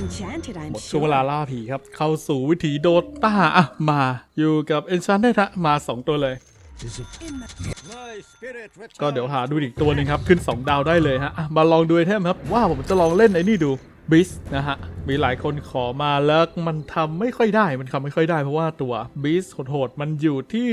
Enchanted, I'm หมดช่วงเวลาล่าผีครับ เข้าสู่วิถีโดต้าอะมาอยู่กับ Enchanted ฮะมา 2 ตัวเลย ก็เดี๋ยวหาดูอีกตัวหนึ่งครับ ขึ้น 2 ดาวได้เลยฮะอะมาลองดูไอเทมครับ ว่าผมจะลองเล่นไอ้นี่ดู บิสนะฮะ มีหลายคนขอมาแล้วมันทำไม่ค่อยได้ มันทำไม่ค่อยได้เพราะว่าตัวบิสโหดๆมันอยู่ที่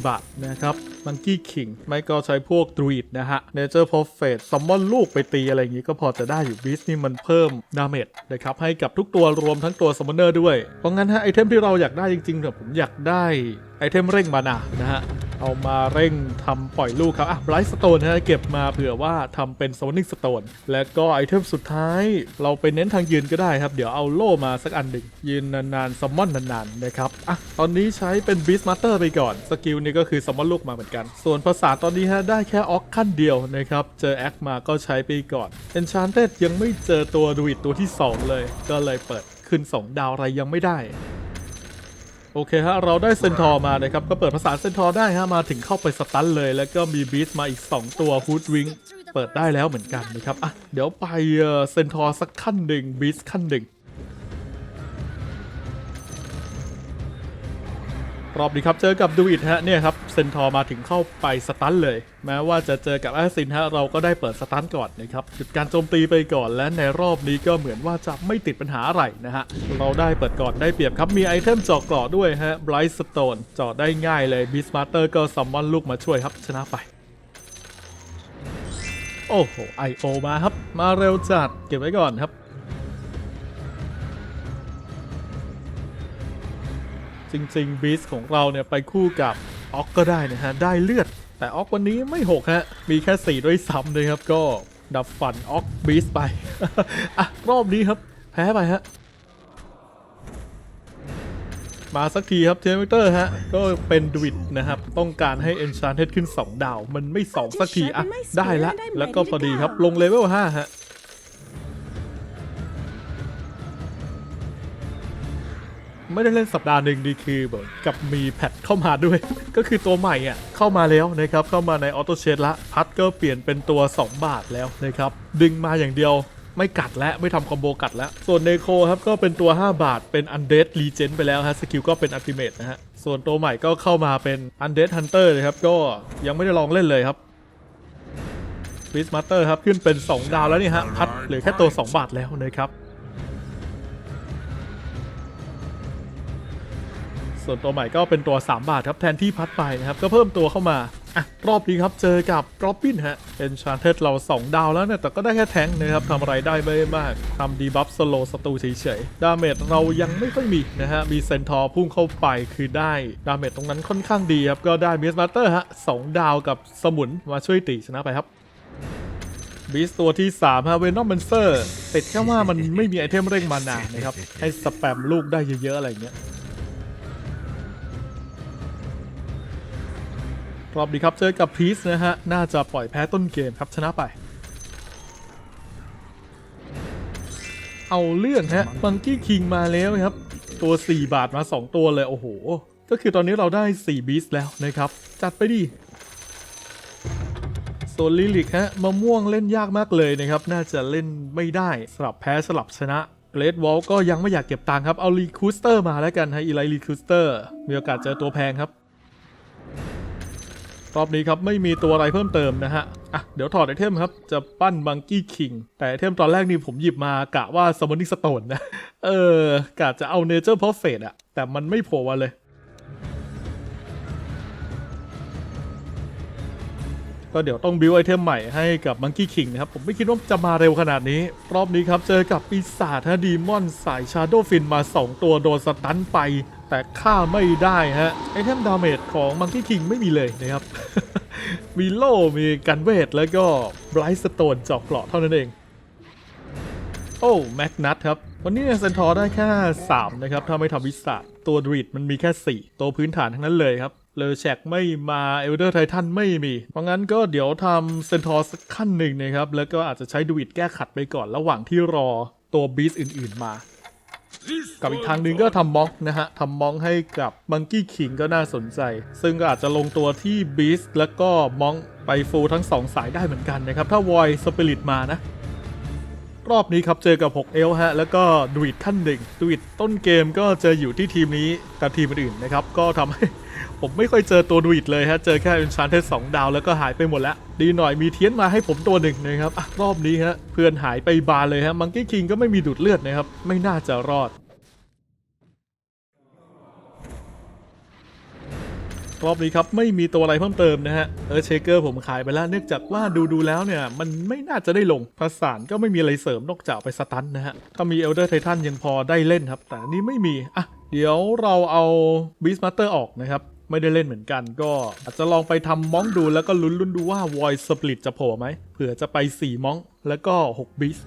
4 บาทนะครับมังกี้คิงไม่ก็ใช้พวกดรูดนะฮะเนเจอร์พอฟเฟตซัมมอนลูกไปตีอะไรอย่างงี้ก็พอจะได้อยู่บิสนี่มันเพิ่มดาเมจนะครับ ให้กับทุกตัวรวมทั้งตัวซัมมอนเนอร์ด้วย เพราะงั้นฮะไอเทมที่เราอยากได้จริงๆเนี่ยผมอยากได้ไอเทมเร่งมานานะฮะ เอามาเร่งทำปล่อยลูกครับอะไบรท์สโตนฮะเก็บมาเผื่อว่าทำเป็น s ซนิ่งสโตนแล้วก็ไอเทมสุดท้าย เราไปเน้นทางยืนก็ได้ครับ เดี๋ยวเอาโล่มาสักอันหนึ่งยืนนานๆซัมมอนนานๆนะครับ อะ ตอนนี้ใช้เป็นบีสมาสเตอร์ไปก่อน สกิลนี้ก็คือซัมมอนลูกมาเหมือนกัน ส่วนภาษาตอนนี้ฮะได้แค่ออกขั้นเดียวนะครับ เจอแอคมาก็ใช้ไปก่อน Enchanted ยังไม่เจอตัวดูอิดตัวที่ 2 เลย ก็เลยเปิดขึ้น 2 ดาวอะไรยังไม่ได้ โอเคฮะเราได้เซนทอร์มานะครับ ก็เปิดภาษาเซนทอร์ได้ฮะมาถึงเข้าไปสตันเลย แล้วก็มีบีสมาอีก 2 ตัวฮูดวิงเปิดได้แล้วเหมือนกันนะครับอะเดี๋ยวไปเซนทอร์สักขั้นหนึ่งบีสขั้นหนึ่ง รอบนี้ครับ เจอกับดูอิดฮะเนี่ยครับเซนทอร์มาถึงเข้าไปสตันเลย แม้ว่าจะเจอกับแอสซินฮะเราก็ได้เปิดสตันก่อนนะครับหยุดการโจมตีไปก่อนและในรอบนี้ก็เหมือนว่าจะไม่ติดปัญหาอะไรนะฮะเราได้เปิดก่อนได้เปรียบครับมีไอเทมเจาะกราะด้วยฮะไบรท์สโตนเจาะได้ง่ายเลยบิสมาร์เตอร์ก็ซัมมอนลูกมาช่วยครับชนะไปโอ้โหไอโอมาครับ มาเร็วจัดเก็บไว้ก่อนครับ ริงๆบีสของเราเนี่ยไปคู่กับออกก็ได้นะฮะ ได้เลือด แต่ออกวันนี้ไม่หกฮะ มีแค่ 4 ด้วยซ้ำเลยครับ ก็ดับฟันออกบีสไป อะ รอบนี้ครับ แพ้ไปฮะ มาสักทีครับเทมเตอร์ฮะ ก็เป็นดวิดนะครับ ต้องการให้ Enchanted ขึ้น 2 ดาว มันไม่ 2 สักที อะ ได้ละ แล้วก็พอดีครับลงเลเวล5ฮะ ไม่ได้เล่นสัปดาห์หนึ่งดีคือแบบกับมีแพทเข้ามาด้วย ก็คือตัวใหม่อะเข้ามาแล้วนะครับ เข้ามาในออโต้เชดละพัดก็เปลี่ยนเป็นตัว 2 บาทแล้วนะครับ ดึงมาอย่างเดียวไม่กัดและไม่ทำคอมโบกัดแล้ว ส่วนเนโคครับก็เป็นตัว 5 บาทเป็น Undead Legend ไปแล้วฮะสกิลก็เป็น Ultimate นะฮะ ส่วนตัวใหม่ก็เข้ามาเป็น Undead Hunter เลยครับก็ยังไม่ได้ลองเล่นเลยครับฟิสมาสเตอร์ครับขึ้นเป็น 2 ดาวแล้วนี่ฮะพัดเหลือแค่ตัว 2 บาทแล้วนะครับ ส่วนตัวใหม่ก็เป็นตัว 3 บาทครับแทนที่พัดไปนะครับก็เพิ่มตัวเข้ามาอะรอบนี้ครับเจอกับกรอบบินฮะเอนชานเทเรา 2 ดาวแล้วเนี่ยแต่ก็ได้แค่แทงนะครับทำอะไรได้ไม่มากทำดีบัฟสโลสตูเฉยๆ ดาเมจเรายังไม่ค่อยมีนะฮะ มีเซนทอร์พุ่งเข้าไปคือได้ ดาเมจตรงนั้นค่อนข้างดีครับ ก็ได้มิสมาสเตอร์ฮะสองดาวกับสมุนมาช่วยตีชนะไปครับบีสตัวที่3ฮะเวนอมเบนเซอร์ติดแค่ว่ามันไม่มีไอเทมเร่งมานานะครับ ให้สแปมลูกได้เยอะๆ อะไรเงี้ย รอบนี้ครับเจอกับพีซนะฮะ น่าจะปล่อยแพ้ต้นเกมครับชนะไป เอาเรื่องฮะมังกี้คิงมาแล้วครับ ตัว 4 บาทมา 2 ตัวเลย โอ้โห ก็คือตอนนี้เราได้ 4 บีสแล้วนะครับ จัดไปดิส่วนลิลิกฮะมะม่วงเล่นยากมากเลยนะครับ น่าจะเล่นไม่ได้สลับแพ้สลับชนะเกรดวอลก็ยังไม่อยากเก็บตังค์ครับ เอารีคูสเตอร์มาแล้วกันฮะอีไลรีคูสเตอร์มีโอกาสเจอตัวแพงครับ รอบนี้ครับไม่มีตัวอะไรเพิ่มเติมนะฮะ อะ เดี๋ยวถอดไอเทมครับ จะปั้นบังกี้คิง แต่ไอเทมตอนแรกนี่ผมหยิบมากะว่า Summoning Stone นะ เออกะจะเอา Nature Prophet อะแต่มันไม่โผล่มาเลย ก็เดี๋ยวต้องบิวไอเทมใหม่ให้กับมังกี้คิงนะครับ ผมไม่คิดว่าจะมาเร็วขนาดนี้ รอบนี้ครับเจอกับปีศาจฮะดีมอนสายชาโดฟินมา 2 ตัวโดนสตันไป แต่ฆ่าไม่ได้ฮะไอเทมดาเมจของมังกี้คิงไม่มีเลยนะครับ มีโล่มีกันเวทแล้วก็ไบรท์สโตนจาะเกราะเท่านั้นเอง โอ้แม็กนัทครับ วันนี้เนี่ยเซนทอร์ได้แค่ 3 นะครับ ถ้าไม่ทำวิสาตัวดรีดมันมีแค่ 4 ตัวพื้นฐานทั้งนั้นเลยครับเลอแชกไม่มาเอลเดอร์ไททันไม่มี เพราะงั้นก็เดี๋ยวทำเซนทอร์สักขั้นหนึ่งนะครับ แล้วก็อาจจะใช้ดูอิดแก้ขัดไปก่อนระหว่างที่รอตัวบีสอื่น ๆ มา กับอีกทางหนึ่งก็ทำม็อกนะฮะทำม็อกให้กับมังกี้คิงก็น่าสนใจ ซึ่งก็อาจจะลงตัวที่บีสแล้วก็ม็อกไปฟูทั้ง 2 สายได้เหมือนกันนะครับ ถ้าวอยสปิริตมานะ รอบนี้ครับเจอกับ 6 เอลฮะ แล้วก็ดูอิดขั้นหนึ่งดูอิดต้นเกมก็เจออยู่ที่ทีมนี้กับทีมอื่นๆนะครับ ก็ทำให้ ผมไม่ค่อยเจอตัวดูอิดเลยฮะ เจอแค่ e n c h a n t e d 2ดาวแล้วก็หายไปหมดแล้ว ดีหน่อยมีเทียนมาให้ผมตัวหนึ่งนะครับอะรอบนี้ฮะ เพื่อนหายไปบานเลยฮะ มังกี้คิงก็ไม่มีดูดเลือดนะครับ ไม่น่าจะรอด รอบนี้ครับไม่มีตัวอะไรเพิ่มเติมนะฮะ เออเชเกอร์ผมขายไปแล้ว เนื่องจากว่าดูดูแล้วเนี่ย มันไม่น่าจะได้ลงภาษานก็ไม่มีอะไรเสริมนอกจากไปสตันนะฮะ ถ้ามีเอลเดอร์ไททันยังพอได้เล่นครับ แต่นนี้ไม่มี อะ เดี๋ยวเราเอาบีสมาสเตอร์ออกนะครับ ไม่ได้เล่นเหมือนกัน ก็อาจจะลองไปทำมองดูแล้วก็ลุ้นลุ้นๆดูว่า Void Split จะโผล่ไหมเผื่อจะไป 4มองแล้วก็ 6บีส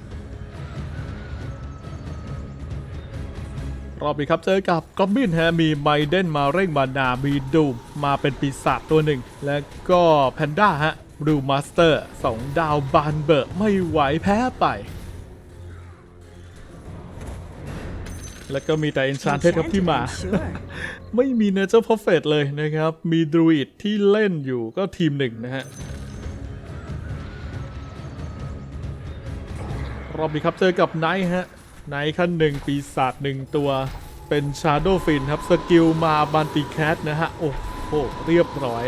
รอบนี้ครับเจอกับกอบบินฮะมีไมเดนมาเร่งมานามีดูมมาเป็นปีศาจตัวหนึ่ง และก็แพนด้าฮะบลูมาสเตอร์สองดาวบานเบอร์ไม่ไหวแพ้ไป แล้วก็มีแต่ e n c h a n t e d ครับที่มา Sure. ไม่มีเนเจอร์พอฟเฟตเลยนะครับ มีดรูอิดที่เล่นอยู่ก็ทีมหนึ่งนะฮะ รอบนี้ครับเจอกับไนท์ฮะ ไนท์ขั้นหนึ่งปีศาจหนึ่งตัวเป็นชาร์โดฟินครับ สกิลมาบันติแคทนะฮะ โอ้โห เรียบร้อย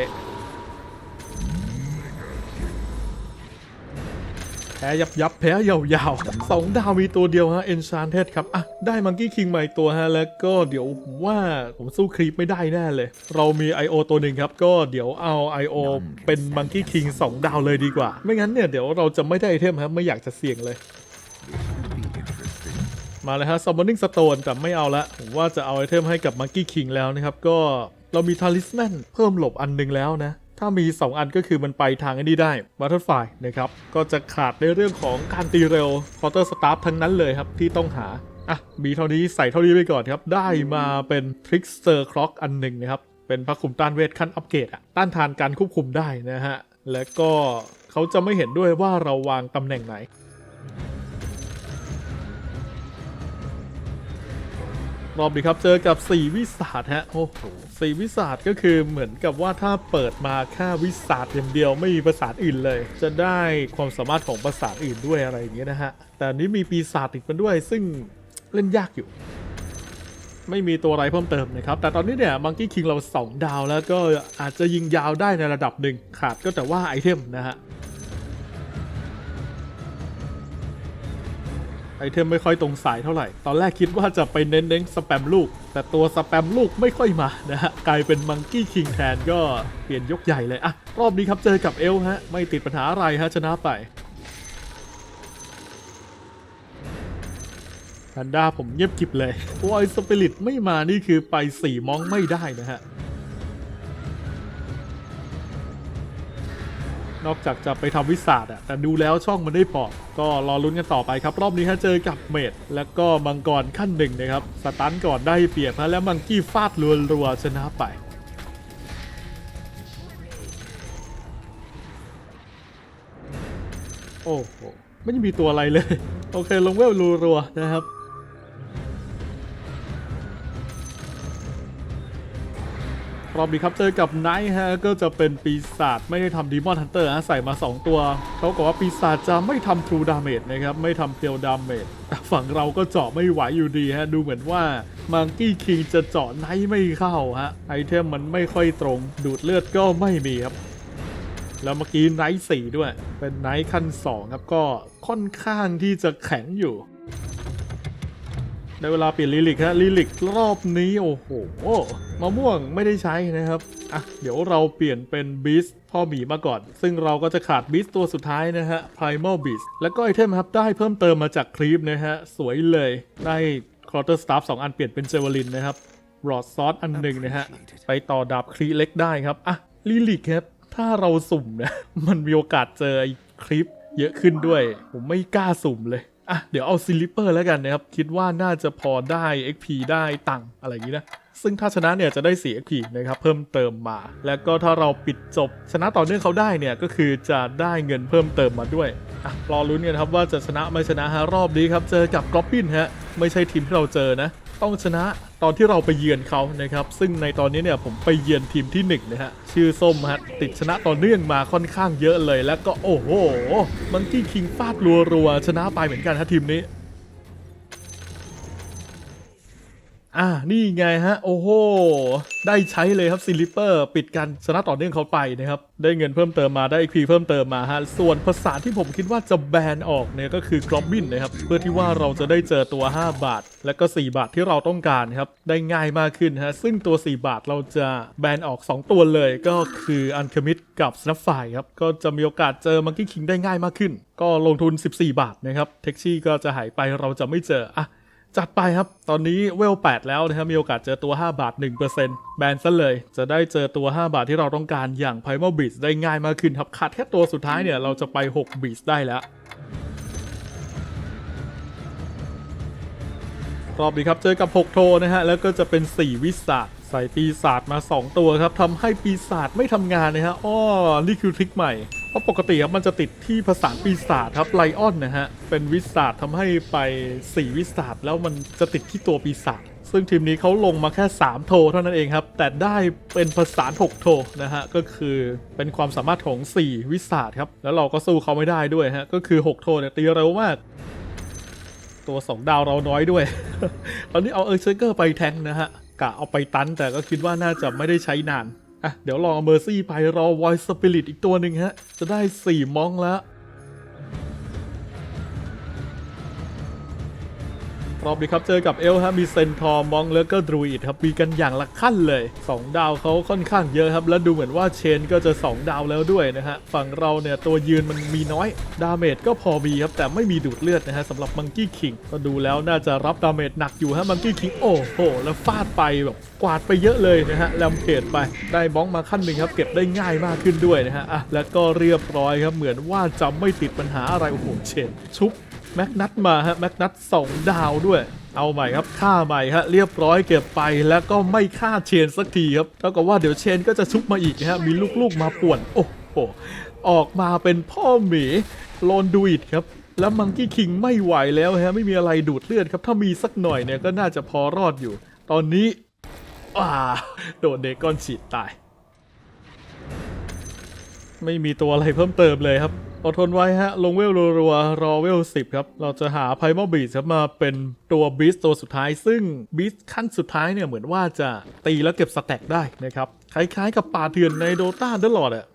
พ้ยับยับแพ้ยาวๆสองดาวมีตัวเดียวฮะ Enchanted ครับอะได้มังกี้คิงมาอีกตัวฮะแล้วก็เดี๋ยวผมว่าผมสู้ครีปไม่ได้แน่เลย เรามี I.O. ตัวหนึ่งครับ ก็เดี๋ยวเอา I.O. เป็นมังกี้คิง2ดาวเลยดีกว่า ไม่งั้นเนี่ยเดี๋ยวเราจะไม่ได้ไอเทมครับไม่อยากจะเสี่ยงเลยมาเลยฮะ Summoning Stone แต่ไม่เอาละผมว่าจะเอาไอเทมให้กับ Monkey King แล้วนะครับ ก็เรามี Talisman เพิ่มหลบอันหนึงแล้วนะ ถ้ามี 2 อันก็คือมันไปทางอันนี้ได้ Butterfly นะครับ ก็จะขาดในเรื่องของการตีเร็ว Quarter Staff ทั้งนั้นเลยครับ ที่ต้องหาอะมีเท่านี้ใส่เท่านี้ไปก่อนครับ ได้มาเป็น Trickster Clock อันหนึ่งนะครับ เป็นพระคุมต้านเวทขั้นอัปเกรดอะต้านทานการควบคุมได้นะฮะ และก็เขาจะไม่เห็นด้วยว่าเราวางตำแหน่งไหนรอบนี้ครับ เจอกับ 4 วิสาดฮะ โอ้โห สี่วิสาดก็คือเหมือนกับว่าถ้าเปิดมาแค่วิสาดอย่างเดียวไม่มีภาษาอื่นเลย จะได้ความสามารถของภาษาอื่นด้วยอะไรอย่างเงี้ยนะฮะ แต่นี้มีปีศาจอีกมาด้วย ซึ่งเล่นยากอยู่ ไม่มีตัวอะไรเพิ่มเติมนะครับ แต่ตอนนี้เนี่ยมังกี้คิงเรา 2 ดาวแล้วก็อาจจะยิงยาวได้ในระดับหนึ่งขาดก็แต่ว่าไอเทมนะฮะ ไอเทมไม่ค่อยตรงสายเท่าไหร่ ตอนแรกคิดว่าจะไปเน้นๆสแปมลูก แต่ตัวสแปมลูกไม่ค่อยมานะฮะ กลายเป็นมังกี้คิงแทนก็เปลี่ยนยกใหญ่เลยอะรอบนี้ครับเจอกับเอลฮะ ไม่ติดปัญหาอะไรฮะชนะไปแพนด้าผมเงียบกิบเลยโอ้ยสปิริตไม่มานี่คือไปสี่มองไม่ได้นะฮะ นอกจากจะไปทำวิสาดอะแต่ดูแล้วช่องมันได้ปอกก็รอลุ้นกันต่อไปครับ รอบนี้ฮะเจอกับเมดแล้วก็มังกรขั้นหนึ่งนะครับสตันก่อนได้เปรียบฮะแล้วมังกี้ฟาดรัวๆชนะไปโอ้โหไม่มีตัวอะไรเลย โอเคลงเวลรัวๆนะครับ รอบนี้ครับเจอกับไนท์ฮะก็จะเป็นปีศาจไม่ได้ทำดีมอนฮันเตอร์ฮะใส่มา 2 ตัวเขาบอกว่าปีศาจจะไม่ทำทรูดาเมจนะครับ ไม่ทำเพียวดาเมจแต่ฝั่งเราก็เจาะไม่ไหวอยู่ดีฮะ ดูเหมือนว่ามังกี้คิงจะเจาะไนท์ไม่เข้าฮะ ไอเทมมันไม่ค่อยตรง ดูดเลือดก็ไม่มีครับ แล้วเมื่อกี้ไนท์สี่ด้วย เป็นไนท์ขั้น 2 ครับก็ค่อนข้างที่จะแข็งอยู่ ได้เวลาเปลี่ยนลิลิกฮะลิลิกรอบนี้โอ้โหมะม่วงไม่ได้ใช้นะครับอะเดี๋ยวเราเปลี่ยนเป็นบีสพ่อหมีมาก่อน ซึ่งเราก็จะขาดบีสตัวสุดท้ายนะฮะ Primal Beast แล้วก็ไอเทมครับได้เพิ่มเติมมาจากครีปนะฮะ สวยเลย ได้คอร์เตอร์สตาฟสองอันเปลี่ยนเป็นเจวลินนะครับรอดซอสอันหนึ่งนะฮะ ไปต่อดาบครีเล็กได้ครับอะลิลิกครับ ถ้าเราสุ่มนะมันมีโอกาสเจอไอคลิปเยอะขึ้นด้วย ผมไม่กล้าสุ่มเลย อะเดี๋ยวเอาซิลิปเปอร์แล้วกันนะครับ คิดว่าน่าจะพอได้ XP ได้ตังอะไรอย่างนี้นะซึ่งถ้าชนะเนี่ยจะได้ 4 XP นะครับเพิ่มเติมมา แล้วก็ถ้าเราปิดจบชนะต่อเนื่องเขาได้เนี่ยก็คือจะได้เงินเพิ่มเติมมาด้วยอะรอลุ้นกันครับว่าจะชนะไม่ชนะฮะรอบนี้ครับเจอกับกรอบบินฮะไม่ใช่ทีมที่เราเจอนะ ต้องชนะตอนที่เราไปเยือนเขานะครับ ซึ่งในตอนนี้เนี่ยผมไปเยือนทีมที่หนึ่งนะฮะชื่อส้มฮะติดชนะต่อเนื่องมาค่อนข้างเยอะเลย แล้วก็โอ้โห มังกี้คิงฟาดรัวๆชนะไปเหมือนกันฮะทีมนี้ อ่านี่ไงฮะ โอ้โห ได้ใช้เลยครับซิลิเปอร์ ปิดกันชนะต่อเนื่องเขาไปนะครับ ได้เงินเพิ่มเติมมาได้ XP เพิ่มเติมมาฮะ ส่วนภาษาที่ผมคิดว่าจะแบนออกเนี่ยก็คือกรอบบินนะครับ เพื่อที่ว่าเราจะได้เจอตัว 5 บาท และก็ 4 บาทที่เราต้องการครับ ได้ง่ายมากขึ้นฮะ ซึ่งตัว 4 บาทเราจะแบนออก 2 ตัวเลย ก็คืออันเคมิดกับสนับไฟครับ ก็จะมีโอกาสเจอมังกี้คิงได้ง่ายมากขึ้น ก็ลงทุน 14 บาทนะครับ เท็กซี่ก็จะหายไปเราจะไม่เจออะ จัดไปครับ ตอนนี้เวล 8 แล้วนะครับ มีโอกาสเจอตัว 5 บาท 1%แบนซะเลย จะได้เจอตัว 5 บาทที่เราต้องการอย่างไพ m a l b e a t s ได้ง่ายมากขึ้นครับขาดแค่ตัวสุดท้ายเนี่ย เราจะไป6 Beast ได้แล้ว รอบนี้ครับ เจอกับ 6 โทนะฮะ แล้วก็จะเป็น 4 วิสา ใส่ปีศาจมา 2 ตัวครับทำให้ปีศาจไม่ทำงานนะฮะอ้อนี่คือทริคใหม่เพราะปกติครับมันจะติดที่ภาษาปีศาจครับไลออนนะฮะเป็นวิสาจทำให้ไป 4 วิสาจแล้วมันจะติดที่ตัวปีศาจซึ่งทีมนี้เขาลงมาแค่ 3 โทเท่านั้นเองครับ แต่ได้เป็นภาษา6โทนะฮะ ก็คือเป็นความสามารถของ 4 วิสาจครับ แล้วเราก็สู้เขาไม่ได้ด้วยฮะ ก็คือ 6 โทเนี่ยตีเร็วมาก ตัว 2 ดาวเราน้อยด้วย ตอนนี้เอาเออร์เชเกอร์ไปแทงนะฮะ กะเอาไปตันแต่ก็คิดว่าน่าจะไม่ได้ใช้นาน อะ เดี๋ยวลองเอาเมอร์ซี่ไปรอวอยสปิริตอีกตัวหนึ่งฮะ จะได้ 4มองแล้ว รอบนี้ครับเจอกับเอลฮะมีเซนทอร์มองแล้วก็ดรูอิดครับมีกันอย่างละขั้นเลย 2 ดาวเขาค่อนข้างเยอะครับ และดูเหมือนว่าเชนก็จะ 2 ดาวแล้วด้วยนะฮะ ฝั่งเราเนี่ยตัวยืนมันมีน้อย ดาเมจก็พอมีครับ แต่ไม่มีดูดเลือดนะฮะสำหรับมังกี้คิงก็ดูแล้วน่าจะรับดาเมจหนักอยู่ฮะมังกี้คิงโอ้โห แล้วฟาดไปแบบกวาดไปเยอะเลยนะฮะแลมเพจไปได้บ้องมาขั้นหนึ่งครับเก็บได้ง่ายมากขึ้นด้วยนะฮะอะแล้วก็เรียบร้อยครับเหมือนว่าจะไม่ติดปัญหาอะไรโอ้โหเชนชุบ แม็กนัทมาฮะแม็กนัทสองดาวด้วย เอาใหม่ครับฆ่าใหม่ฮะเรียบร้อยเก็บไปแล้วก็ไม่ฆ่าเชนสักทีครับเท่ากับว่าเดี๋ยวเชนก็จะชุบมาอีกนะฮะมีลูกๆมาป่วน โอ้โหออกมาเป็นพ่อหมีโลนดูอิดครับแล้วมังกี้คิงไม่ไหวแล้วฮะไม่มีอะไรดูดเลือดครับถ้ามีสักหน่อยเนี่ยก็น่าจะพอรอดอยู่ ตอนนี้อ่าโดนเดกอนฉีดตาย ไม่มีตัวอะไรเพิ่มเติมเลยครับ อดทนไว้ฮะ ลงเวลรัวๆรอเวล10ครับ เราจะหาไพมอบีครับมาเป็นตัวบีสตัวสุดท้าย ซึ่งบีสขั้นสุดท้ายเนี่ย เหมือนว่าจะตีแล้วเก็บสแต็กได้นะครับ คล้ายๆกับป่าเถื่อนในโดตาตลอดอะ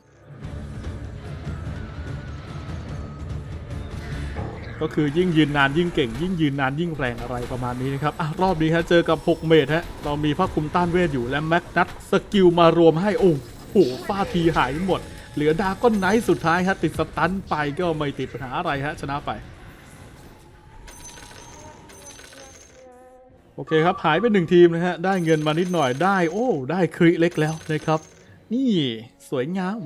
ก็คือยิ่งยืนนานยิ่งเก่ง ยิ่งยืนนานยิ่งแรงอะไรประมาณนี้นะครับอะรอบนี้ฮะเจอกับ 6 เมตรฮะเรามีผ้าคลุมต้านเวทอยู่และแม็กนัทสกิลมารวมให้โอ้โหฟาทีหายหมด เหลือดาก้อนไนท์สุดท้ายฮะติดสตันไปก็ไม่ติดปัญหาอะไรฮะชนะไป โอเคครับ หายไปหนึ่งทีมนะฮะ ได้เงินมานิดหน่อยได้ โอ้ ได้คริเล็กแล้วนะครับ นี่สวยงาม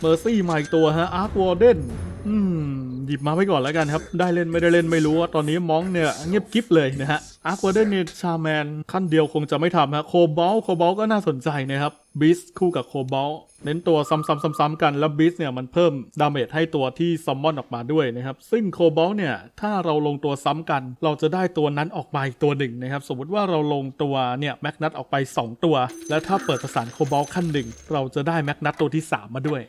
เมอร์ซี่มาอีกตัวฮะอาร์ควอร์เดนอืม หยิบมาไว้ก่อนแล้วกันครับ ได้เล่นไม่ได้เล่นไม่รู้ว่าตอนนี้มองเนี่ยเงียบกิ๊บเลยนะฮะ อาร์ควอร์เดนเนี่ยชาแมนขั้นเดียวคงจะไม่ทำฮะโคบอลโคบอลก็น่าสนใจนะครับบิสคู่กับโคบอลเน้นตัวซ้ำๆๆ กัน แล้วบิสเนี่ยมันเพิ่มดาเมจให้ตัวที่ซัมมอนออกมาด้วยนะครับ ซึ่งโคบอลเนี่ย ถ้าเราลงตัวซ้ำกัน เราจะได้ตัวนั้นออกมาอีกตัวหนึ่งนะครับ สมมติว่าเราลงตัวเนี่ยแม็กนัทออกไป 2 ตัว แล้วถ้าเปิดประสานโคบอลขั้นหนึ่งเราจะได้แม็กนัทตัวที่ 3 มาด้วย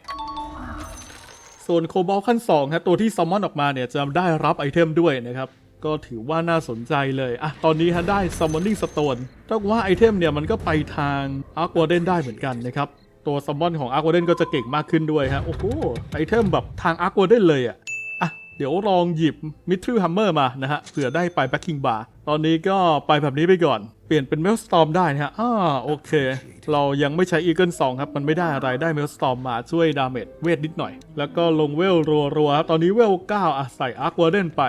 ส่วนโคบอลขั้น2ฮะตัวที่ซัมมอนออกมาเนี่ยจะได้รับไอเทมด้วยนะครับ ก็ถือว่าน่าสนใจเลยอะตอนนี้ฮะได้ Summoning Stone ถ้าว่าไอเทมเนี่ยมันก็ไปทาง Arc Warden ได้เหมือนกันนะครับ ตัวซัมมอนของ Arc Warden ก็จะเก่งมากขึ้นด้วยฮะ โอ้โห ไอเทมแบบทาง Arc Warden เลยอะอะ เดี๋ยวลองหยิบ m i t r i l Hammer มานะฮะเผื่อได้ไป Backing Bar ตอนนี้ก็ไปแบบนี้ไปก่อน เปลี่ยนเป็น Maelstrom ได้นะฮะอ่าโอเค เรายังไม่ใช้ Eagle 2 ครับ มันไม่ได้อะไรได้ Maelstrom มาช่วยดาเมจเวทนิดหน่อย แล้วก็ลงเวลรัวๆครับตอนนี้เวล9อะใส่ Arc Warden ไป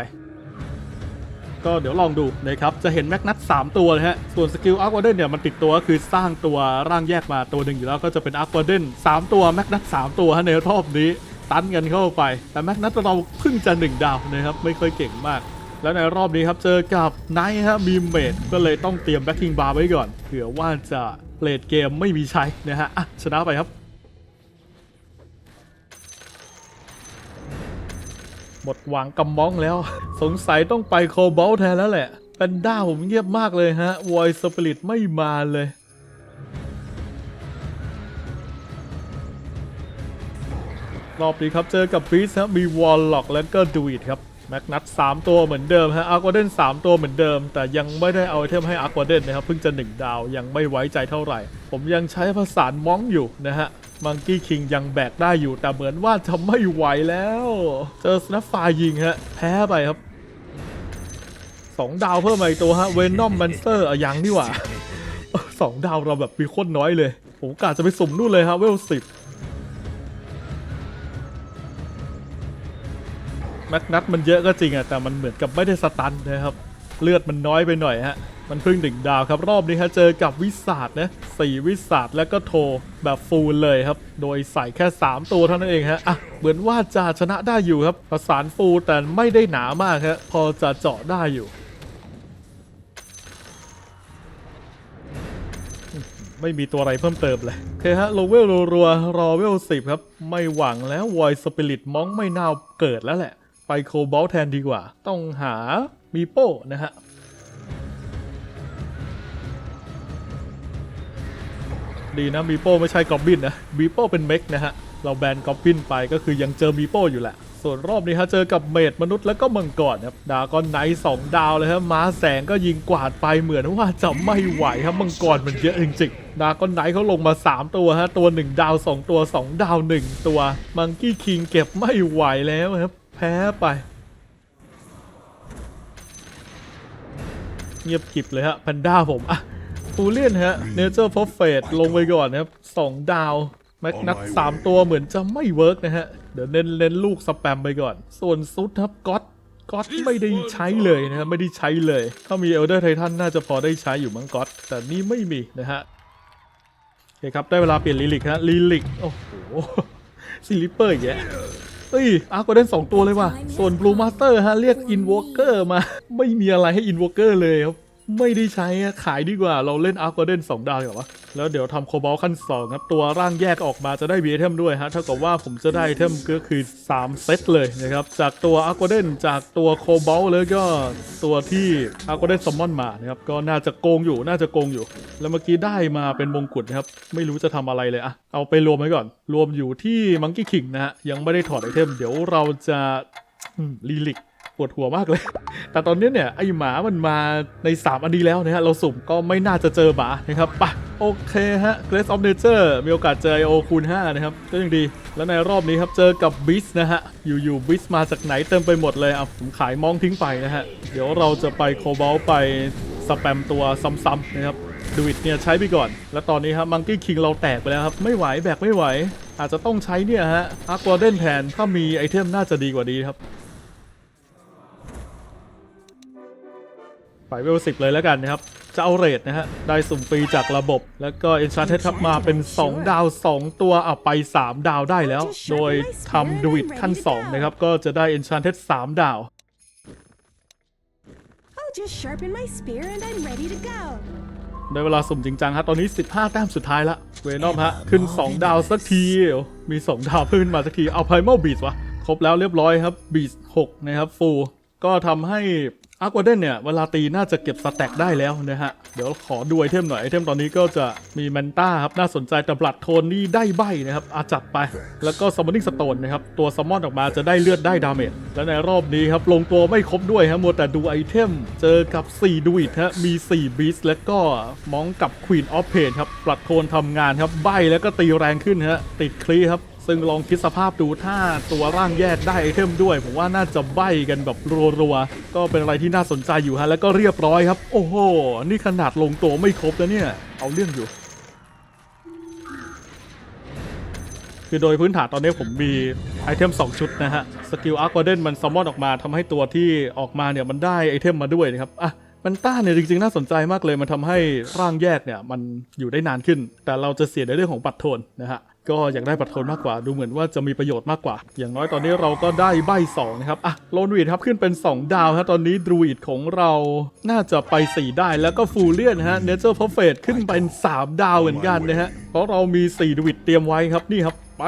ก็เดี๋ยวลองดูนะครับจะเห็นแม็กนัท3ตัวนะฮะส่วนสกิลอาร์ควาเดนเนี่ยมันติดตัวก็คือสร้างตัวร่างแยกมาตัวหนึ่งอยู่แล้วก็จะเป็นอาร์ควาเดน3ตัวแม็กนัท3ตัวในรอบนี้ตันกันเข้าไป แต่แม็กนัทเราเพิ่งจะ1ดาวนะครับไม่ค่อยเก่งมาก แล้วในรอบนี้ครับเจอกับไนท์ฮะมีเมดก็เลยต้องเตรียมแบ็คกิ้งบาร์ไว้ก่อนเผื่อว่าจะเลดเกมไม่มีใช้นะฮะชนะไปครับ หมดหวังกำมองแล้ว สงสัยต้องไปโคบอลแทนแล้วแหละไปนด้าผมเงียบมากเลยฮะวอยสปิริตไม่มาเลย รอบนี้ครับเจอกับบีสฮะมีวอลล็อกแล้วก็ดูอิดครับแม็กนัท3ตัวเหมือนเดิมฮะอาร์ควาเดน3ตัวเหมือนเดิม แต่ยังไม่ได้เอาไอเทมให้อาร์ควาเดนนะครับ เพิ่งจะ1ดาวยังไม่ไว้ใจเท่าไหร่ ผมยังใช้ผสาม้องอยู่นะฮะ มังกี้คิงยังแบกได้อยู่แต่เหมือนว่าจะไม่ไหวแล้ว เจอสแนปไฟยิงฮะ แพ้ไปครับ2ดาวเพิ่มมาอีกตัวฮะเวนนอมมันเตอร์ยังนี่หว่าสองดาวเราแบบมีโคตรน้อยเลย ผมกะจะไปสุ่มนู่นเลยฮะเวลสิบแม็กนัทมันเยอะก็จริงอะแต่มันเหมือนกับไม่ได้สตันนะครับ เลือดมันน้อยไปหน่อยฮะ มันเพิ่งดึงดาวครับ รอบนี้ฮะเจอกับวิสาดนะสี่วิสาดแล้วก็โทแบบฟูลเลยครับ โดยใส่แค่ 3 ตัวเท่านั้นเองฮะอะเหมือนว่าจะชนะได้อยู่ครับ ประสานฟูลแต่ไม่ได้หนามากครับพอจะเจาะได้อยู่ ไม่มีตัวอะไรเพิ่มเติมเลยโอเคฮะโลเวลรัวรอเวลสิบครับ ไม่หวังแล้ววอยสปิริตมองไม่น่าเกิดแล้วแหละ ไปโคบอลแทนดีกว่า ต้องหามีโป้นะฮะ ดีนะมีโป้ไม่ใช่กอบบินนะมีโป้เป็นเมกนะฮะ เราแบนกอบบินไปก็คือยังเจอมีโป้อยู่แหละ ส่วนรอบนี้ฮะเจอกับเมดมนุษย์แล้วก็มังกรครับดากอนไนท์สองดาวเลยครับม้าแสงก็ยิงกวาดไปเหมือนว่าจะไม่ไหวครับมังกรมันเยอะจริงๆดากอนไนท์เขาลงมา 3 ตัวฮะตัว 1 ดาว 2 ตัว 2 ดาว 1 ตัวมังกี้คิงเก็บไม่ไหวแล้วครับแพ้ไปเงียบกิบเลยฮะแพนด้าผมอะ ฟูเลียนฮะเนเจอร์พอเฟตลงไปก่อนนะครับสองดาว แม็กนัทสามตัวเหมือนจะไม่เวิร์กนะฮะ เดี๋ยวเน้นเน้นลูกสแปมไปก่อน ส่วนซุดครับก็อตก็อตไม่ได้ใช้เลยนะครับไม่ได้ใช้เลย ถ้ามีเอลเดอร์ไททันน่าจะพอได้ใช้อยู่มั้งก็อตแต่นี่ไม่มีนะฮะโอเคครับ ได้เวลาเปลี่ยนลิลิกฮะลิลิกโอ้โหซิลิเปอร์แยะเอ้ยอาร์กเดนสองตัวเลยว่ะ ส่วนบลูมาสเตอร์ฮะ เรียกอินวอ k เกอร์มา ไม่มีอะไรให้อินวอ k เกอร์เลยครับ ไม่ได้ใช้อะขายดีกว่าเราเล่นอาร์กเดนสองดาวดีกว่าวะแล้วเดี๋ยวทำโคบอลขั้น2ครับ ตัวร่างแยกออกมาจะได้บีไอเทมด้วยฮะ เท่ากับว่าผมจะได้เทมก็คือ 3 เซตเลยนะครับ จากตัวอาร์กเดนจากตัวโคบอลแล้วก็ตัวที่อาร์กเดนซัมมอนมานะครับ ก็น่าจะโกงอยู่น่าจะโกงอยู่ แล้วเมื่อกี้ได้มาเป็นมงกุฎนะครับ ไม่รู้จะทำอะไรเลยอะเอาไปรวมไว้ก่อน รวมอยู่ที่มังกี้คิงนะฮะยังไม่ได้ถอดไอเทม เดี๋ยวเราจะลีลิก วดหัวมากเลย แต่ตอนนี้เนี่ยไอหมามันมาใน 3 อันนี้แล้วนะฮะ เราสุ่มก็ไม่น่าจะเจอหมานะครับปะโอเคฮะ Grace of Nature มีโอกาสเจอไอโอคูณ5นะครับ ก็ยังดี แล้วในรอบนี้ครับเจอกับบิสนะฮะ อยู่ๆบิสมาจากไหนเต็มไปหมดเลยอะผมขายมองทิ้งไปนะฮะ เดี๋ยวเราจะไปโคบอลไปสแปมตัวซ้ำๆนะครับดูอิดเนี่ยใช้ไปก่อน แล้วตอนนี้ครับมังกี้คิงเราแตกไปแล้วครับ ไม่ไหวแบกไม่ไหว อาจจะต้องใช้เนี่ยฮะอาร์ควาเดนแทนถ้ามีไอเทมน่าจะดีกว่านี้ครับ ไปเวลสิบเลยแล้วกันนะครับ จะเอาเรทนะฮะ ได้สุ่มฟรีจากระบบ แล้วก็ Enchanted ครับมาเป็น 2 ดาว 2 ตัวเอาไป 3 ดาวได้แล้ว โดยทำดูอิดขั้น 2 นะครับ ก็จะได้ Enchanted 3 ดาว I'll just sharpen my spear and I'm ready to go. ได้เวลาสุ่มจริงจังฮะ ตอนนี้ 15 แต้มสุดท้ายละ เวนอมฮะ ขึ้น 2 ดาวสักทีเดี๋ยวมี 2 ดาวขึ้นมาสักที เอาไพ m ม l บี s วะ ครบแล้วเรียบร้อยครับ บี s 6นะครับ ฟู ก็ทำให้ อาร์ควาเดนเนี่ย เวลาตีน่าจะเก็บสแต็กได้แล้วนะฮะ เดี๋ยวขอดูไอเทมหน่อย ไอเทมตอนนี้ก็จะมีแมนต้าครับ น่าสนใจแต่บลัดโทนนี่ได้ใบนะครับ อาจัดไป แล้วก็ซัมมอน i งสโตนนะครับ ตัวซัมมอนออกมาจะได้เลือดได้ดาเมจ และในรอบนี้ครับ ลงตัวไม่ครบด้วยฮะมัวแต่ดูไอเทม เจอกับ 4 ดูอิดฮะ มี 4 บีสและก็มองกับ Queen of Pain ครับปลัดโทนทำงานครับใบแล้วก็ตีแรงขึ้นฮะติดคลีครับ ซึ่งลองคิดสภาพดูถ้าตัวร่างแยกได้ไอเทมด้วย ผมว่าน่าจะใบกันแบบรัวๆ ก็เป็นอะไรที่น่าสนใจอยู่ฮะ แล้วก็เรียบร้อยครับ โอ้โห นี่ขนาดลงตัวไม่ครบแล้วเนี่ย เอาเรื่องอยู่ คือโดยพื้นฐานตอนนี้ผมมีไอเทม 2 ชุดนะฮะ สกิลอาร์ควาเดนมันซัมมอนออกมาทำให้ตัวที่ออกมาเนี่ยมันได้ไอเทมมาด้วยนะครับอะมันต้าเนี่ยจริงๆน่าสนใจมากเลย มันทำให้ร่างแยกเนี่ยมันอยู่ได้นานขึ้น แต่เราจะเสียในเรื่องของปัดโทนนะฮะ ก็อยากได้ปัดโทนมากกว่า ดูเหมือนว่าจะมีประโยชน์มากกว่า อย่างน้อยตอนนี้เราก็ได้ใบ2นะครับอะโลนวีดครับขึ้นเป็น 2 ดาวฮะตอนนี้ดรูอิดของเราน่าจะไป 4 ได้แล้วก็ฟูเลียนฮะเนเจอร์พอเฟตขึ้นเป็น 3 ดาวเหมือนกันนะฮะเพราะเรามี4ดรูอิดเตรียมไว้ครับนี่ครับ ไป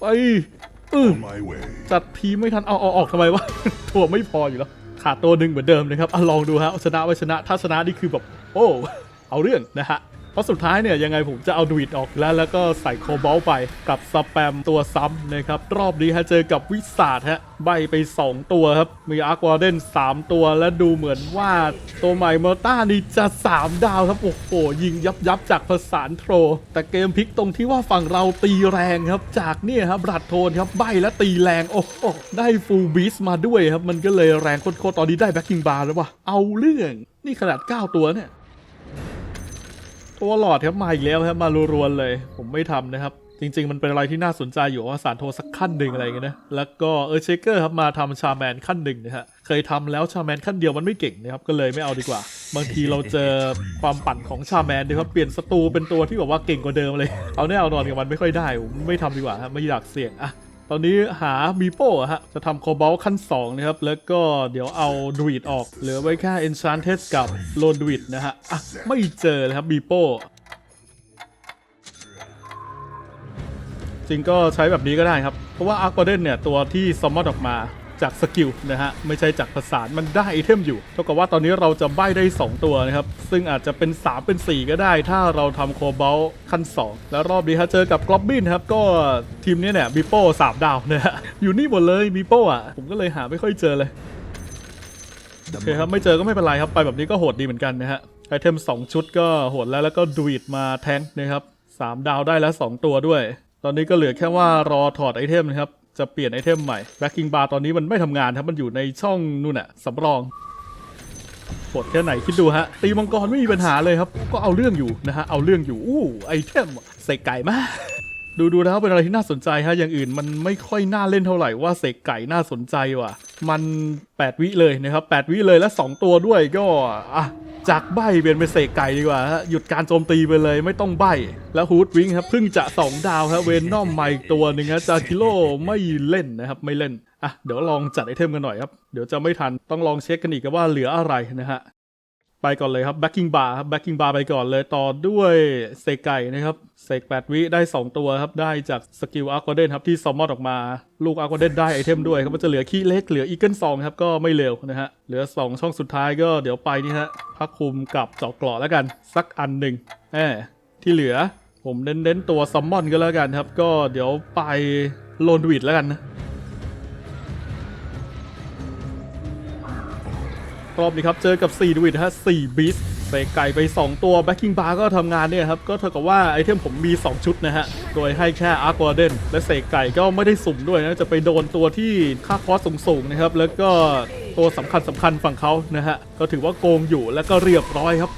ไปอือ my way. จัดทีไม่ทันเอาเอาออกทำไมวะถั่วไม่พออยู่แล้วขขาดตัวหนึ่งเหมือนเดิมนะครับอะลองดูฮะชนะไว้ชนะถ้าชนะนี่คือแบบโอ้เอาเรื่องนะฮะ เพราะสุดท้ายเนี่ยยังไงผมจะเอาดูอิดออกแล้วแล้วก็ใส่โคบอลไปกับสแปมตัวซ้ำนะครับ รอบนี้ฮะเจอกับวิสาดฮะใบไป 2 ตัวครับ มีอาร์ควาเดน3 ตัวและดูเหมือนว่าตัวใหม่เมอร์ต้านี่จะ 3 ดาวครับ โอ้โห ยิงยับยับจากภาษานโทร แต่เกมพลิกตรงที่ว่าฝั่งเราตีแรงครับ จากเนี่ยครับบรัดโทนครับใบและตีแรง โอ้โห ได้ฟูลบีสมาด้วยครับ มันก็เลยแรงโคตรตอนนี้ได้แบ็คกิ้งบาร์แล้ววะเอาเรื่องนี่ขนาด 9 ตัวเนี่ย ตัวหลอดครับมาอีกแล้วครับมารัวๆเลย ผมไม่ทำนะครับ จริง ๆ มันเป็นอะไรที่น่าสนใจอยู่ว่าสารโทสักขั้นหนึ่งอะไรเงี้ยนะแล้วก็เออเชคเกอร์ครับมาทำชาแมนขั้นหนึ่งนะฮะเคยทำแล้วชาแมนขั้นเดียวมันไม่เก่งนะครับก็เลยไม่เอาดีกว่า บางทีเราเจอความปั่นของชาแมนดีครับเปลี่ยนศัตรูเป็นตัวที่แบบว่าเก่งกว่าเดิมเลย เอาแน่เอานอนกับมันไม่ค่อยได้ผมไม่ทำดีกว่าไม่อยากเสี่ยงอะ ตอนนี้หามีโป้อะฮะ จะทำโคบอลขั้น2นะครับ แล้วก็เดี๋ยวเอาดวีดออก เหลือไว้แค่ Enchanted กับโลดวีดนะฮะอะไม่เจอเลยครับมีโป้จริงก็ใช้แบบนี้ก็ได้ครับ เพราะว่าอาร์ a เดนเนี่ย ตัวที่ซอมมอนออกมา จากสกิลนะฮะไม่ใช่จากประสานมันได้ไอเทมอยู่เท่ากับว่าตอนนี้เราจะใบได้ 2 ตัวนะครับซึ่งอาจจะเป็น 3 เป็น 4 ก็ได้ ถ้าเราทำโคบอลขั้น 2 แล้วรอบนี้ฮะเจอกับกรอบบินครับก็ทีมนี้เนี่ยมีโป้สามดาวนะฮะอยู่นี่หมดเลยมีโป้อะผมก็เลยหาไม่ค่อยเจอเลยโอเคครับไม่เจอก็ไม่เป็นไรครับไปแบบนี้ก็โหดดีเหมือนกันนะฮะไอเทม 2 ชุดก็โหดแล้วแล้วก็ดูิดมาแทงนะครับ3ดาวได้แล้ว 2 ตัวด้วย ตอนนี้ก็เหลือแค่ว่ารอถอดไอเทมนะครับ จะเปลี่ยนไอเทมใหม่แบ็กกิ้งบาร์ตอนนี้มันไม่ทำงานครับมันอยู่ในช่องนู่นอะสำรองโหดแค่ไหนคิดดูฮะ ตีมังกรไม่มีปัญหาเลยครับ ก็เอาเรื่องอยู่นะฮะ เอาเรื่องอยู่ อู้ไอเทมใส่ไก่มากดูดูแล้วเป็นอะไรที่น่าสนใจฮะ อย่างอื่นมันไม่ค่อยน่าเล่นเท่าไหร่ว่าเสกไก่น่าสนใจว่ะ มัน 8 วิเลยนะครับ 8 วิเลยและ 2 ตัวด้วยก็อะ จากใบเป็นไปเสกไก่ดีกว่าฮะหยุดการโจมตีไปเลยไม่ต้องใบแล้วฮูดวิงครับเพิ่งจะ 2 ดาวครับเวนนอมมาอีกตัวหนึ่งฮะจากิโลไม่เล่นนะครับไม่เล่นอะเดี๋ยวลองจัดไอเทมกันหน่อยครับ เดี๋ยวจะไม่ทันต้องลองเช็คกันอีกว่าเหลืออะไรนะฮะ ไปก่อนเลยครับ backing bar ครับ backing bar ไปก่อนเลยต่อด้วยเซกไก่นะครับเซก8วิได้ 2 ตัวครับ ได้จากสกิลอาร์ควาเดนครับ ที่ซอมมอนออกมา ลูกอาร์ควาเดนได้ไอเทมด้วยครับ มันจะเหลือขี้เล็กเหลืออีเกิลซองครับ ก็ไม่เร็วนะฮะ เหลือ 2 ช่องสุดท้ายก็เดี๋ยวไปนี่ฮะพักคุมกับเจาะกราะแล้วกัน สักอันหนึ่งแหมที่เหลือผมเน้นๆตัวซัมมอนก็แล้วกันครับ ก็เดี๋ยวไปโลนดวิดแล้วกันนะ รอบนี้ครับ เจอกับ 4 ดวิดฮะ4บิสเสกไก่ไป 2 ตัวแบ็ k กิ้งบาร์ก็ทำงานเนี่ยครับ ก็เท่ากับว่าไอเทมผมมี 2 ชุดนะฮะ โดยให้แค่อาร์ a วเดนและเสกไก่ก็ไม่ได้สุ่มด้วยนะ จะไปโดนตัวที่ค่าคอสสูงๆนะครับ แล้วก็ตัวสำคัญสำคัญฝั่งเขานะฮะ ก็ถือว่าโกงอยู่แล้วก็เรียบร้อยครับ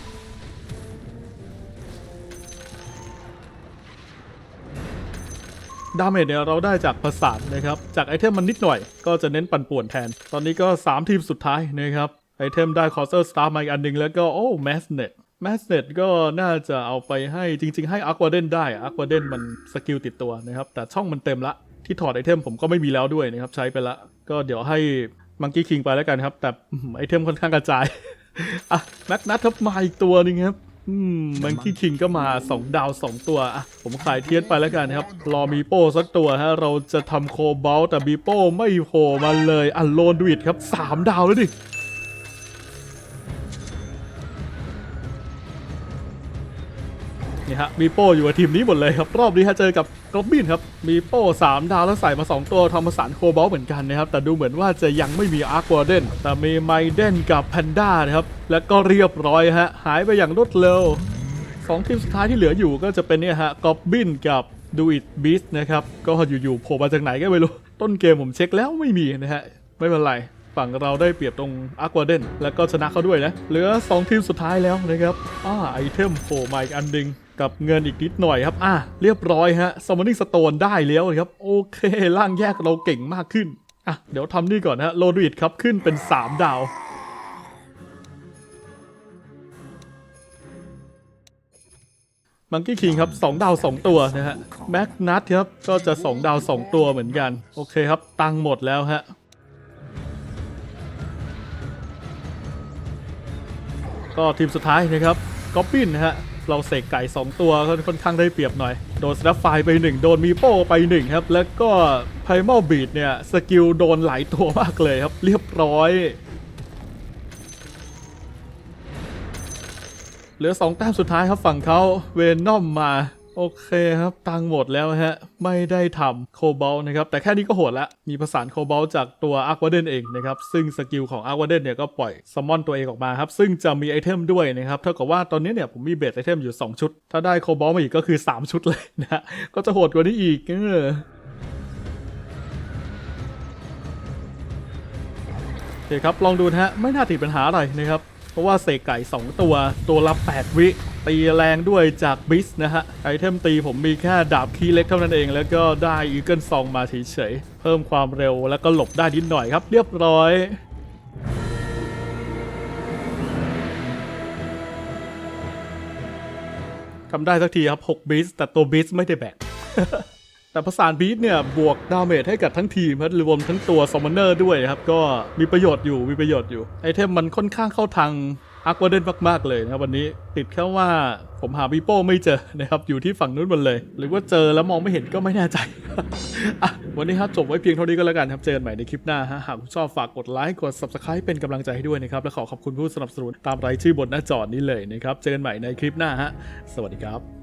ดาเมจเนี่ยเราได้จากประสานนะครับ จากไอเทมมันนิดหน่อย ก็จะเน้นปั่นป่วนแทน ตอนนี้ก็ 3 ทีมสุดท้ายนะครับ ไอเทมได้คอร์เซอร์สตาร์มาอีกอันหนึ่งแล้วก็โอ้แมสเน็ตแมสเน็ตก็น่าจะเอาไปให้จริง ๆ ให้อควาเดนได้อควาเดนมันสกิลติดตัวนะครับ แต่ช่องมันเต็มละ ที่ถอดไอเทมผมก็ไม่มีแล้วด้วยนะครับ ใช้ไปละ ก็เดี๋ยวให้มังกี้คิงไปแล้วกันครับ แต่ไอเทมค่อนข้างกระจายอะแม็กนัทครับมาอีกตัวหนึงครับอืมมังคีคิงก็มา 2 ดาว 2 ตัวอะผมขายเทียนไปแล้วกันครับ รอมีโป้สักตัวฮะ เราจะทำโคบอลแต่บีโป้ไม่โผล่มาเลยอันโลนดูอิดครับ 3 ดาวแล้วดิ นี่ฮะมีโป้อยู่กับทีมนี้หมดเลยครับ รอบนี้ฮะเจอกับกรอบบินครับ มีโป้3ดาวแล้วใส่มา 2 ตัวทำมาสารโคบอลเหมือนกันนะครับ แต่ดูเหมือนว่าจะยังไม่มีอาร์ควาเดนแต่มีไมเดนกับแพนด้านะครับ แล้วก็เรียบร้อยฮะ หายไปอย่างรวดเร็วสองทีมสุดท้ายที่เหลืออยู่ก็จะเป็นเนี่ยฮะกรอบบินกับดูอิ b บีสนะครับ ก็อยู่ๆโผล่มาจากไหนก็ไม่รู้ ต้นเกมผมเช็คแล้วไม่มีนะฮะ ไม่เป็นไร ฝั่งเราได้เปรียบตรงอาร์ควาเดน แล้วก็ชนะเขาด้วยนะ เหลือ 2 ทีมสุดท้ายแล้วนะครับ อ่า ไอเทมโผล่มาอีกอันหนึง กับเงินอีกนิดหน่อยครับ อะ เรียบร้อยฮะ Summoning Stone ได้แล้วครับ โอเคร่างแยกเราเก่งมากขึ้น อะ เดี๋ยวทำนี่ก่อนฮะโลดูอิครับ ขึ้นเป็น 3 ดาว มังกี้คิงครับ 2 ดาว 2 ตัวนะฮะแม็กนัทครับ ก็จะ 2 ดาว 2 ตัวเหมือนกัน โอเคครับ ตังค์หมดแล้วฮะก็ทีมสุดท้ายนะครับก็ปินนะฮะ เราเสกไก่ 2 ตัวค่อนข้างได้เปรียบหน่อย โดนสนัฟไฟไป 1 โดนมีโป้ไป 1 ครับ แล้วก็ไพมอลบีดเนี่ย สกิลโดนหลายตัวมากเลยครับ เรียบร้อย เหลือ 2 แต้มสุดท้ายครับฝั่งเขาเวนอมมา โอเคครับ ตังหมดแล้วฮะ ไม่ได้ทำโคบอลนะครับ แต่แค่นี้ก็โหดละ มีประสานโคบอลจากตัวอาร์ควาเดนเองนะครับ ซึ่งสกิลของอาร์ควาเดนเนี่ยก็ปล่อยซัมมอนตัวเองออกมาครับ ซึ่งจะมีไอเทมด้วยนะครับ เท่ากับว่าตอนนี้เนี่ยผมมีเบสไอเทมอยู่ 2 ชุด ถ้าได้โคบอลมาอีกก็คือ 3 ชุดเลยนะฮะก็จะโหดกว่านี้อีกเออโอเคครับ ลองดูนะฮะ ไม่น่าติดปัญหาอะไรนะครับ เพราะว่าเสกไก่ 2 ตัว ตัวละ 8 วิ ตีแรงด้วยจากบิสนะฮะ ไอเทมตีผมมีแค่ดาบคีเล็กเท่านั้นเอง แล้วก็ได้อีเกิลซองมาเฉยๆ เพิ่มความเร็วแล้วก็หลบได้นิดหน่อยครับ เรียบร้อยทำได้สักทีครับ 6 บิส แต่ตัวบิสไม่ได้แบกแต่ประสานบีทเนี่ย บวกดาเมจให้กับทั้งทีมครับรวมทั้งตัวซอมมอนเนอร์ด้วยครับ ก็มีประโยชน์อยู่มีประโยชน์อยู่ ไอเทมมันค่อนข้างเข้าทาง อาร์ควาเดนมากๆเลยนะครับวันนี้ติดแค่ว่าผมหาวีโป้ไม่เจอนะครับอยู่ที่ฝั่งนู้นหมดเลย หรือว่าเจอแล้วมองไม่เห็นก็ไม่แน่ใจวันนี้ครับจบไว้เพียงเท่านี้ก็แล้วกันครับเจอกันใหม่ในคลิปหน้าฮะหากชอบฝากกดไลค์กด subscribe เป็นกำลังใจให้ด้วยนะครับและขอขอบคุณผู้สนับสนุนตามรายชื่อบนหน้าจอนี้เลยนะครับเจอกันใหม่ในคลิปหน้าฮะสวัสดีครับ